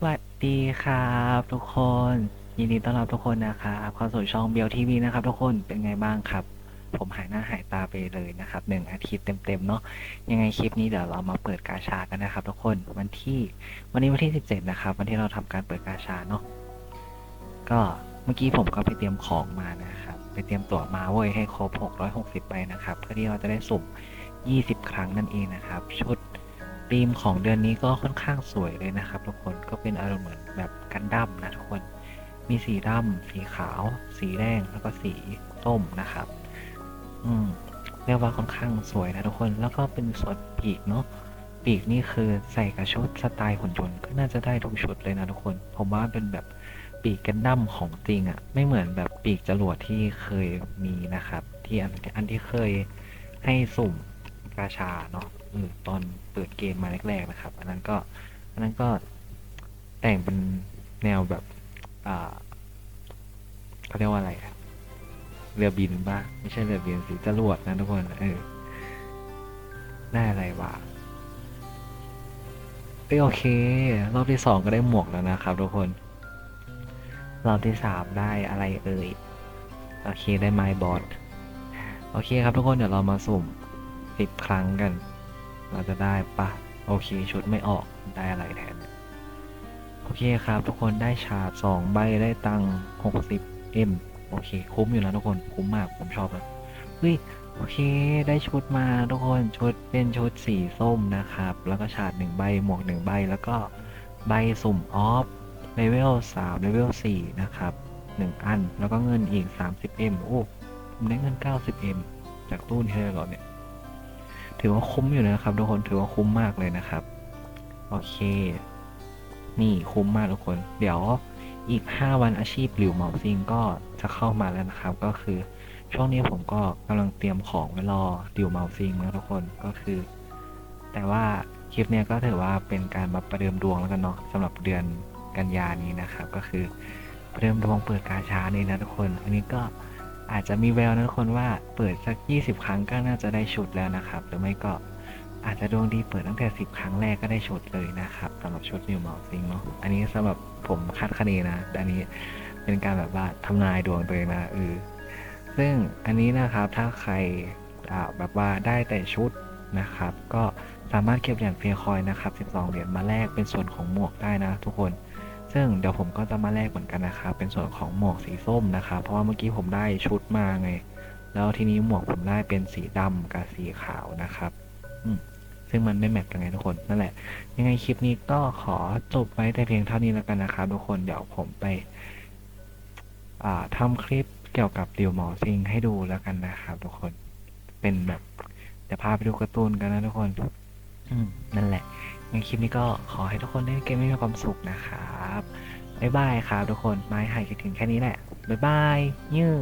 สวัสดีครับทุกคน ยินดีต้อนรับทุกคนนะครับเข้าสู่ช่องเบลทีวีนะครับ ทุกคนเป็นไงบ้างครับ ผมหายหน้าหายตาไปเลยนะครับหนึ่งอาทิตย์เต็มๆเนาะยังไงคลิปนี้เดี๋ยวเรามาเปิดกาชากันนะครับ ทุกคนวันที่วันนี้วันที่ 17 นะครับ วันที่เราทำการเปิดกาชาเนาะก็เมื่อกี้ผมก็ไปเตรียมของมานะครับ ไปเตรียมตั๋วมาเว้ยให้ครบ660ไปนะครับ เพื่อที่เราจะได้สุ่ม 20 ครั้งนั่นเองนะครับ ชุด ธีมของเดือนนี้ก็ค่อนข้างสวยเลยนะครับ ทุกคนก็เป็นอารมณ์เหมือนแบบกันดั้มนะทุกคนมีสีดำสีขาว สีแดงแล้วก็สีส้มนะครับ อืมเรียกว่าค่อนข้างสวยนะทุกคน แล้วก็เป็นส่วนปีกเนาะปีกนี่คือใส่กับชุดสไตล์หุ่นยนต์ก็น่าจะได้ทุกชุดเลยนะทุกคน ผมว่าเป็นแบบปีกกันดั้มของจริงอะ่ะ ไม่เหมือนแบบปีกจรวดที่เคยมีนะครับ ที่อันอันที่เคยให้สุ่ม กาชาเนาะอตอนเปิดเกมมาแรกๆนะครับ อันนั้นก็อันนั้นก็แต่งเป็นแนวแบบอ่าเขาเรียกว่าอะไรอะเรือบินบ้างไม่ใช่เรือบินสิจรวดนะทุกคนเออได้อะไรวะเอ้ยโอเค รอบที่สองก็ได้หมวกแล้วนะครับทุกคน รอบที่สามได้อะไรเอ่ย โอเคได้ไม้บอส โอเคครับทุกคนเดี๋ยวเรามาสุ่ม สิบครั้งกัน เราจะได้ปะโอเค ชุดไม่ออกได้อะไรแทน โอเคครับ ทุกคนได้ชาร์จสองใบได้ตังหกสิบเอ็มโอเค คุ้มอยู่นะทุกคนคุ้มมากผมชอบเลยเฮ้ยโอเค ได้ชุดมาทุกคนชุดเป็นชุดสีส้มนะครับ แล้วก็ชาร์จหนึ่งใบหมวกหนึ่งใบแล้วก็ใบสุ่มออฟเลเวลสามเลเวลสี่นะครับหนึ่งอัน แล้วก็เงินอีกสามสิบเอ็มโอ้ผมได้เงินเก้าสิบเอ็มจากตู้นี้เลยเหรอเนี่ย ถือว่าคุ้มอยู่นะครับทุกคนถือว่าคุ้มมากเลยนะครับ โอเค นี่คุ้มมากทุกคน เดี๋ยวอีก 5 วันอาชีพหลิวเหมาซิงก็จะเข้ามาแล้วนะครับ ก็คือช่วงนี้ผมก็กำลังเตรียมของไว้รอหลิวเหมาซิงนะทุกคนก็คือ แต่ว่าคลิปเนี้ยก็ถือว่าเป็นการมาประเดิมดวงแล้วกันเนาะสำหรับเดือนกันยานี้นะครับ ก็คือประเดิมดวงเปิดกาชานี่นะทุกคน อันนี้ก็ อาจจะมีแววนะทุกคนว่าเปิดสัก 20 ครั้งก็น่าจะได้ชุดแล้วนะครับ หรือไม่ก็อาจจะดวงดีเปิดตั้งแต่ 10 ครั้งแรกก็ได้ชุดเลยนะครับสำหรับชุดนิวเมาซิงเนาะอันนี้สำหรับผมคาดคะเนนะแต่อันนี้เป็นการแบบว่าทำนายดวงตัวเองนะเออซึ่งอันนี้นะครับถ้าใครแบบว่าได้แต่ชุดนะครับ ก็สามารถเก็บเหรียญเฟียคอยนะครับ 12 เหรียญมาแลกเป็นส่วนของหมวกได้นะทุกคน ซึ่งเดี๋ยวผมก็จะมาแลกเหมือนกันนะครับ เป็นส่วนของหมวกสีส้มนะครับเพราะว่าเมื่อกี้ผมได้ชุดมาไง แล้วทีนี้หมวกผมได้เป็นสีดำกับสีขาวนะครับ อืซึ่งมันไม่แมทกันไงทุกคนนั่นแหละ ยังไงคลิปนี้ก็ขอจบไว้แต่เพียงเท่านี้แล้วกันนะครับทุกคนเดี๋ยวผมไปอ่าทำคลิปเกี่ยวกับดิวหมอซิงให้ดูแล้วกันนะครับทุกคนเป็นแบบเดี๋ยวพาไปดูการ์ตูนกันนะทุกคนนั่นแหละ ในคลิปนี้ก็ขอให้ทุกคนเล่นเกมให้มีความสุขนะครับบ๊ายบายครับทุกคนไม้หายคิดถึงแค่นี้แหละบ๊ายบายยือ